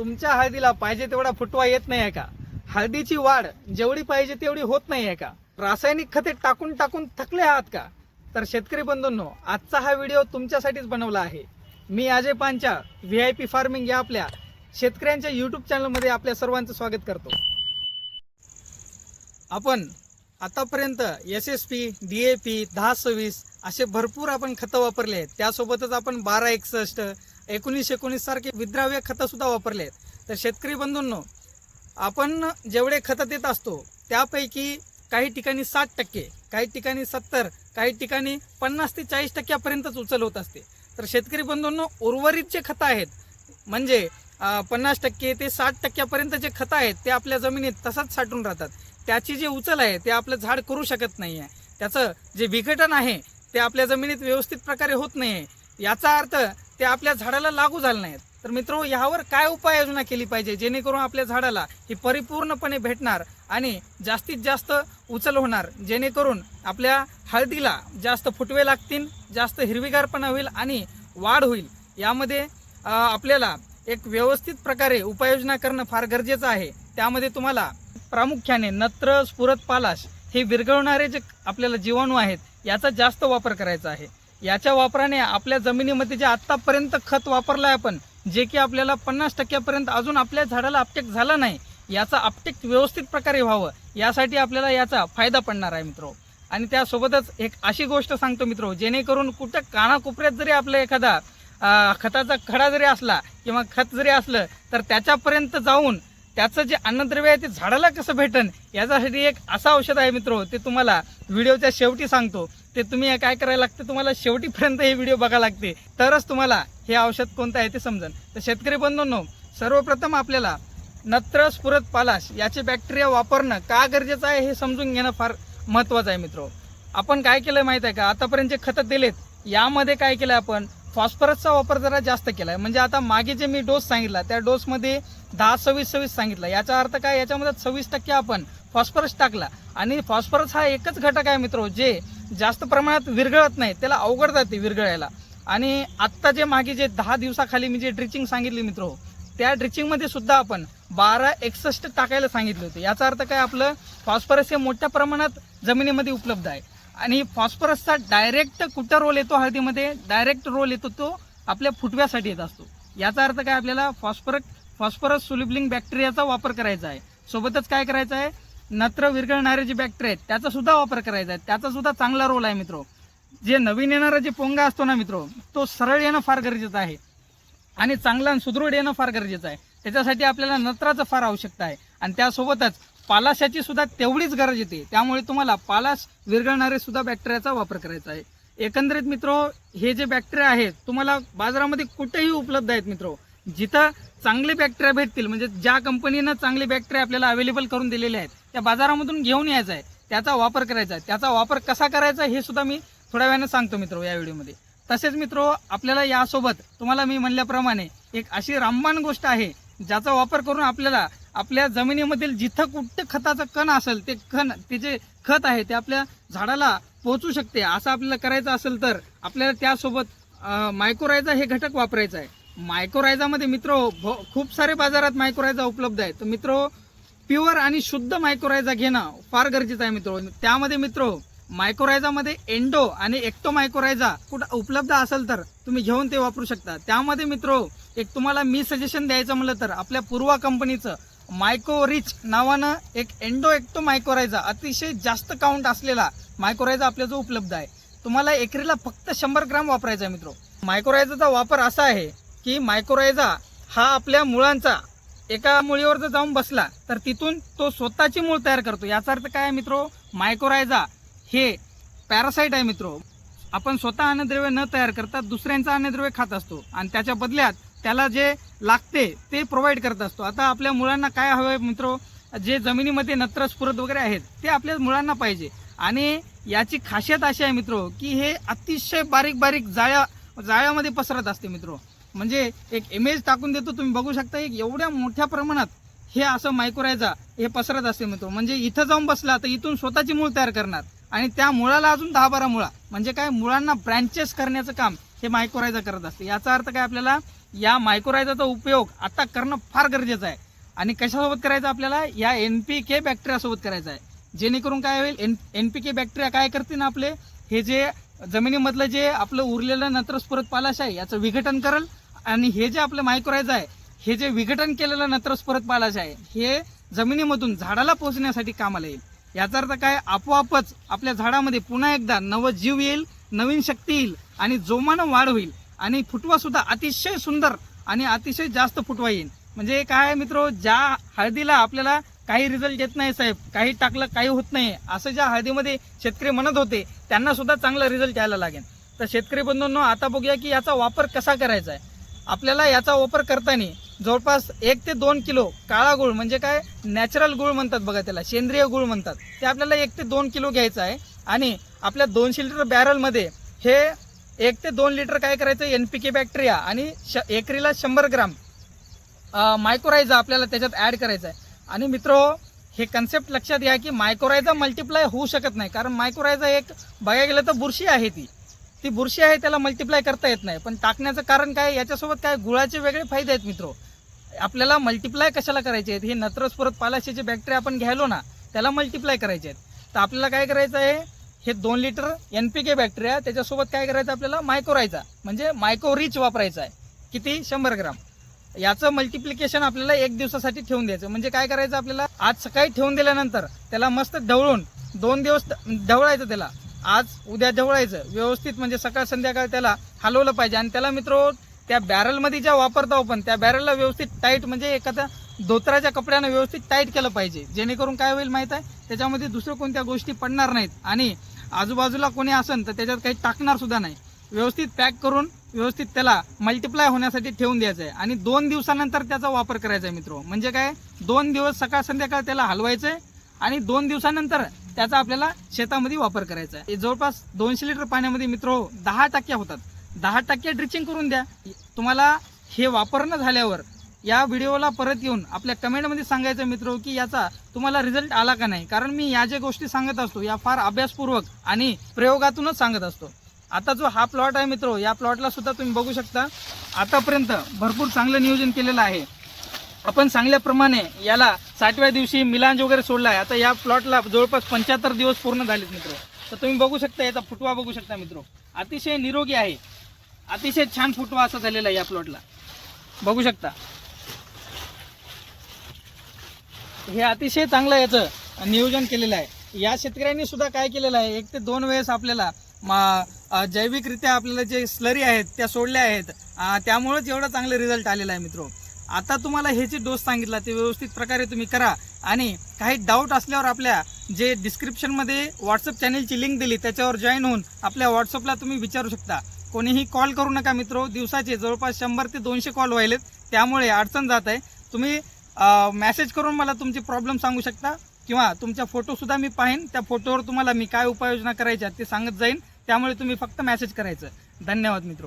तुमच्या हळदीला पाहिजे तेवढा फुटवा येत नाही आहे का? हळदीची वाढ जेवढी पाहिजे तेवढी होत नाही आहे का? रासायनिक खते टाकून टाकून थकले आहात का? तर शेतकरी बंधूंनो आजचा हा व्हिडिओ तुमच्यासाठीच बनवला आहे. मी Ajay Pancha V I P farming या आपल्या शेतकऱ्यांच्या यूट्यूब चॅनलमध्ये आपल्या सर्वांचं स्वागत करतो. आपण आतापर्यंत S S P D A P दहा सव्वीस असे भरपूर आपण खतं वापरले आहेत. त्यासोबतच आपण बारा एकसष्ट एकोणीस एकोणीस सारखे विद्राव्य खतंसुद्धा वापरले आहेत. तर शेतकरी बंधूंनो आपण जेवढे खतं देत असतो त्यापैकी काही ठिकाणी साठ टक्के काही ठिकाणी सत्तर काही ठिकाणी पन्नास ते चाळीस टक्क्यापर्यंतच उचल होत असते. तर शेतकरी बंधूंनो उर्वरित जे खतं आहेत म्हणजे पन्नास टक्के ते साठ टक्क्यापर्यंत जे खतं आहेत ते आपल्या जमिनीत तसंच साठून राहतात. त्याची जी उचल आहे ते आपलं झाड करू शकत नाही आहे त्याचं जे विघटन आहे ते आपल्या जमिनीत व्यवस्थित प्रकारे होत नाही आहे याचा अर्थ ते आपल्या झाडाला लागू झालं नाहीत. तर मित्रो यावर काय उपाययोजना केली पाहिजे? जेणेकरून आपल्या झाडाला ही परिपूर्णपणे भेटणार आणि जास्तीत जास्त उचल होणार. जेणेकरून आपल्या हळदीला जास्त फुटवे लागतील जास्त हिरवीगारपणा होईल आणि वाढ होईल. यामध्ये आपल्याला एक व्यवस्थित प्रकारे उपाययोजना करणं फार गरजेचं आहे. त्यामध्ये तुम्हाला प्रामुख्याने नत्र स्फुरत पालाश हे विरघळणारे जे आपल्याला जीवाणू आहेत याचा जास्त वापर करायचा आहे. याच्या वापराने आपल्या जमिनीमध्ये जे आत्तापर्यंत खत वापरलं आहे आपण जे की आपल्याला पन्नास टक्क्यापर्यंत अजून आपल्या झाडाला अपटेक झाला नाही याचा अपटेक व्यवस्थित प्रकारे व्हावं यासाठी आपल्याला याचा फायदा पडणार आहे मित्रो. आणि त्यासोबतच एक अशी गोष्ट सांगतो मित्रो जेणेकरून कुठं कानाकोपऱ्यात जरी आपला एखादा खताचा खडा जरी असला किंवा खत जरी असलं तर त्याच्यापर्यंत जाऊन त्याचं जे अन्नद्रव्य आहे ते झाडाला कसं भेटन याच्यासाठी एक असं औषध आहे मित्र ते तुम्हाला व्हिडिओच्या शेवटी सांगतो. ते तुम्ही काय करायला लागते तुम्हाला शेवटीपर्यंत हे व्हिडिओ बघायला लागते. तरच तुम्हाला हे औषध कोणतं आहे ते समजेल तर शेतकरी बंधूंनो सर्वप्रथम आपल्याला नत्र स्फुरत पालाश याचे बॅक्टेरिया वापरणं का गरजेचं आहे हे समजून घेणं फार महत्त्वाचं आहे मित्र. आपण काय केलं माहीत आहे का? आतापर्यंत जे खतं दिलेत यामध्ये काय केलं आपण? फॉस्फरसचा वापर जरा जास्त केलाय. म्हणजे आता मागे जे मी डोस सांगितला त्या डोसमध्ये दहा सव्वीस सव्वीस सांगितला. याचा अर्थ काय? याच्यामध्ये सव्वीस टक्के आपण फॉस्फरस टाकला. आणि फॉस्फरस हा एकच घटक आहे मित्र जे जास्त प्रमाणात विरघळत नाही त्याला अवघड जाते विरघळायला. आणि आत्ता जे मागे जे दहा दिवसाखाली मी जे ड्रिचिंग सांगितली मित्र त्या ड्रिचिंगमध्ये सुद्धा आपण बारा एकसष्ट टाकायला सांगितले होते. याचा अर्थ काय? आपलं फॉस्फरस हे मोठ्या प्रमाणात जमिनीमध्ये उपलब्ध आहे. आणि फॉस्फरसचा डायरेक्ट कुठं रोल येतो हळदीमध्ये? डायरेक्ट रोल येतो तो आपल्या फुटव्यासाठी येत असतो. याचा अर्थ काय? आपल्याला फॉस्फरक फॉस्फरस सुलिबलिंग बॅक्टेरियाचा वापर करायचा आहे. सोबतच काय करायचं आहे? नत्र विरघळणारे जे बॅक्टेरिया आहेत त्याचा सुद्धा वापर करायचा आहे. त्याचा सुद्धा चांगला रोल आहे मित्रो. जे नवीन येणारा जे पोंगा असतो ना मित्रो तो सरळ येणं फार गरजेचं आहे. आणि चांगला सुदृढ येणं फार गरजेचं आहे. त्याच्यासाठी आपल्याला नत्राचं फार आवश्यकता आहे. आणि त्यासोबतच पालाशाची सुद्धा तेवढीच गरज येते. त्यामुळे तुम्हाला पालाश विरघळणारे सुद्धा बॅक्टेरियाचा वापर करायचा आहे. एकंदरीत मित्रो हे जे बॅक्टेरिया आहेत तुम्हाला बाजारामध्ये कुठेही उपलब्ध आहेत मित्रो. जिथं चांगले बॅक्टेरिया भेटतील म्हणजे ज्या कंपनीनं चांगले बॅक्टेरिया आपल्याला अवेलेबल करून दिलेले आहेत त्या बाजारामधून घेऊन यायचं आहे. त्याचा वापर करायचा आहे. त्याचा वापर कसा करायचा हे सुद्धा मी थोड्या वेळानं सांगतो मित्रो या व्हिडिओमध्ये. तसेच मित्रो आपल्याला यासोबत तुम्हाला मी म्हणल्याप्रमाणे एक अशी रामबाण गोष्ट आहे ज्याचा वापर करून आपल्याला आपल्या जमिनीमधील जिथं कुठं खताचं कण असेल ते कण ते जे खत आहे ते आपल्या झाडाला पोहोचू शकते. असं आपल्याला करायचं असेल तर आपल्याला त्यासोबत मायक्रोरायझा हे घटक वापरायचं आहे. मायक्रोरायझामध्ये मित्र खूप सारे बाजारात मायक्रोरायझा उपलब्ध आहे. तर मित्र प्युअर आणि शुद्ध मायक्रोरायझा घेणं फार गरजेचं आहे मित्र. त्यामध्ये मित्रो मायक्रोरायझामध्ये एंडो आणि एक्टो मायक्रोरायझा कुठं उपलब्ध असेल तर तुम्ही घेऊन ते वापरू शकता. त्यामध्ये मित्रो एक तुम्हाला मी सजेशन द्यायचं म्हटलं तर आपल्या पूर्वा कंपनीचं मायको रिच नावानं एक एंडो एक्टो मायक्रोरायझा अतिशय जास्त काउंट असलेला मायक्रोरायझा आपल्याजवळ उपलब्ध आहे. तुम्हाला एकरीला फक्त शंभर ग्राम वापरायचा आहे मित्रो. मायक्रोरायझाचा वापर असा आहे की मायकोरायझा हा आपल्या मुळांचा एका मुळीवर जर जाऊन बसला तर तिथून तो स्वतःची मूळ तयार करतो. याचा अर्थ काय आहे मित्रो? मायक्रोरायझा हे पॅरासाईट आहे मित्रो. आपण स्वतः अन्नद्रव्य न तयार करता दुसऱ्यांचं अन्नद्रव्य खात असतो. आणि त्याच्या बदल्यात त्याला जे लागते ते प्रोव्हाइड करत असतो. आता आपल्या मुलांना काय हवं आहे मित्रो? जे जमिनीमध्ये नत्र स्फुरत वगैरे आहेत ते आपल्या मुलांना पाहिजे. आणि याची खासियत अशी आहे मित्रो की हे अतिशय बारीक बारीक जाळ्या जाळ्यामध्ये पसरत असते मित्रो. म्हणजे एक इमेज टाकून देतो तुम्ही बघू शकता एक एवढ्या मोठ्या प्रमाणात हे असं मायक्रोरायझा हे पसरत असते मित्र. म्हणजे इथं जाऊन बसला तर इथून स्वतःची मूळ तयार करणार. आणि त्या मुळाला अजून दहा बारा मुळा. म्हणजे काय? मुळांना ब्रँचेस करण्याचं काम हे मायक्रोरायझा करत असते. याचा अर्थ काय आपल्याला? या मायक्रोरायझाचा उपयोग आता करणं फार गरजेचं आहे. आणि कशासोबत करायचं आपल्याला? या एन पी के बॅक्टेरियासोबत करायचं आहे. जेणेकरून काय होईल? N N P K bacteria काय करते ना आपले? हे जे जमिनीमधलं जे आपलं उरलेलं नत्रस्फुरत पालाश आहे याचं विघटन करेल. आणि हे जे आपलं मायक्रोरायझा आहे हे जे विघटन केलेलं नत्रस्फुरत पालाश आहे हे जमिनीमधून झाडाला पोहोचण्यासाठी कामाला येईल. याचा अर्थ काय? आपोआपच आपल्या झाडामध्ये पुन्हा एकदा नवं जीव येईल नवीन शक्ती येईल आणि जोमानं वाढ होईल. आणि फुटवासुद्धा अतिशय सुंदर आणि अतिशय जास्त फुटवा येईल म्हणजे काय मित्र ज्या हळदीला आपल्याला काही रिझल्ट येत नाही साहेब काही टाकलं काही होत नाही असं ज्या हळदीमध्ये शेतकरी म्हणत होते त्यांना सुद्धा चांगला रिझल्ट यायला लागेल. तर शेतकरी बंधूंनो आता बघूया की याचा वापर कसा करायचा आहे. आपल्याला याचा वापर करताना जवळपास एक ते दोन किलो काळा गुळ म्हणजे काय नॅचरल गुळ म्हणतात बघा त्याला सेंद्रिय गुळ म्हणतात. ते आपल्याला एक ते दोन किलो घ्यायचं आहे. आणि आपल्या दोनशे लिटर बॅरलमध्ये हे एक ते दोन लिटर काय करायचं? एन पी के बॅक्टेरिया आणि श एकरीला शंभर ग्राम मायक्रोरायझा आपल्याला त्याच्यात ॲड करायचं आहे. आणि मित्र हे कन्सेप्ट लक्षात घ्या की मायक्रोरायझा मल्टिप्लाय होऊ शकत नाही. कारण मायक्रोरायझा एक बघायला गेलं तर बुरशी आहे ती. ती बुरशी आहे त्याला मल्टिप्लाय करता येत नाही. पण टाकण्याचं कारण काय? याच्यासोबत काय? गुळाचे वेगळे फायदे आहेत मित्रो. आपल्याला मल्टिप्लाय कशाला करायचे आहेत? हे नत्रस्फुरत पालाशे जे बॅक्टेरिया आपण घ्यायलो ना त्याला मल्टिप्लाय करायचे आहेत. तर आपल्याला काय करायचं आहे? हे दोन litre N P K bacteria त्याच्यासोबत काय करायचं आपल्याला? मायक्रोरायचा म्हणजे मायको रिच वापरायचा आहे. किती? शंभर ग्राम. याचं मल्टिप्लिकेशन आपल्याला एक दिवसासाठी ठेवून द्यायचं. म्हणजे काय करायचं आपल्याला? आज सकाळी ठेवून दिल्यानंतर त्याला मस्त ढवळून दोन दिवस ढवळायचं त्याला. आज उद्या ढवळायचं. व्यवस्थित म्हणजे सकाळ संध्याकाळ त्याला हलवलं पाहिजे. आणि त्याला मित्र त्या बॅरलमध्ये ज्या वापरतो आपण त्या बॅरलला व्यवस्थित टाईट म्हणजे एखाद्या धोत्राच्या कपड्यानं व्यवस्थित टाईट केलं पाहिजे. जेणेकरून काय होईल माहीत आहे? त्याच्यामध्ये दुसरं कोणत्या गोष्टी पडणार नाहीत. आणि आजूबाजूला कोणी असेल तर त्याच्यात काही टाकणार सुद्धा नाही. व्यवस्थित पॅक करून व्यवस्थित त्याला मल्टिप्लाय होण्यासाठी ठेवून द्यायचं आहे आणि दोन दिवसानंतर त्याचा वापर करायचा आहे मित्र. म्हणजे काय? दोन दिवस सकाळ संध्याकाळ त्याला हलवायचं आहे आणि दोन दिवसानंतर त्याचा आपल्याला शेतामध्ये वापर करायचा आहे जवळपास दोनशे लिटर पाण्यामध्ये मित्र दहा टक्के होतात. दहा टक्के ड्रिचिंग करून द्या. तुम्हाला हे वापरणं झाल्यावर या व्हिडिओला परत येऊन आपल्या कमेंटमध्ये सांगायचं मित्र की याचा तुम्हाला रिझल्ट आला का नाही? कारण मी या ज्या गोष्टी सांगत असतो या फार अभ्यासपूर्वक आणि प्रयोगातूनच सांगत असतो. आता जो हा प्लॉट आहे मित्र या प्लॉटला सुद्धा तुम्ही बघू शकता. आतापर्यंत भरपूर चांगलं नियोजन केलेलं आहे. आपण सांगल्याप्रमाणे याला साठव्या दिवशी मिलांज वगैरे सोडला आहे आता या प्लॉटला जवळपास पंच्याहत्तर दिवस पूर्ण झालेत मित्र. तर तुम्ही बघू शकता याचा फुटवा बघू शकता मित्र. अतिशय निरोगी आहे. अतिशय छान फुटवा असा झालेला आहे या प्लॉटला बघू शकता. हे अतिशय चांगलं याचं. नियोजन केलेलं आहे. या शेतकऱ्यांनी सुद्धा काय केलेलं आहे? एक ते दोन वेळेस आपल्याला मा- जैविकरित्या आपल्याला जे स्लरी आहेत त्या सोडल्या आहेत. त्यामुळेच एवढा चांगले रिझल्ट आलेला आहे मित्र. आता तुम्हाला हे जे डोस सांगितला ते व्यवस्थित प्रकारे तुम्ही करा. आणि काही डाऊट असल्यावर आपल्या जे डिस्क्रिप्शनमध्ये व्हॉट्सअप चॅनेलची लिंक दिली त्याच्यावर जॉईन होऊन आपल्या व्हॉट्सअपला तुम्ही विचारू शकता. कोणीही कॉल करू नका मित्र. दिवसाचे जवळपास शंभर ते दोनशे कॉल व्हायलेत. त्यामुळे अडचण जात आहे. तुम्ही मेसेज करून मला तुमचे प्रॉब्लेम सांगू शकता? किंवा तुमच्या फोटोसुद्धा मी पाहीन. त्या फोटोवर तुम्हाला मी काय उपाययोजना करायच्या ते सांगत जाईन. त्यामुळे तुम्ही फक्त मेसेज करायचं. धन्यवाद मित्र.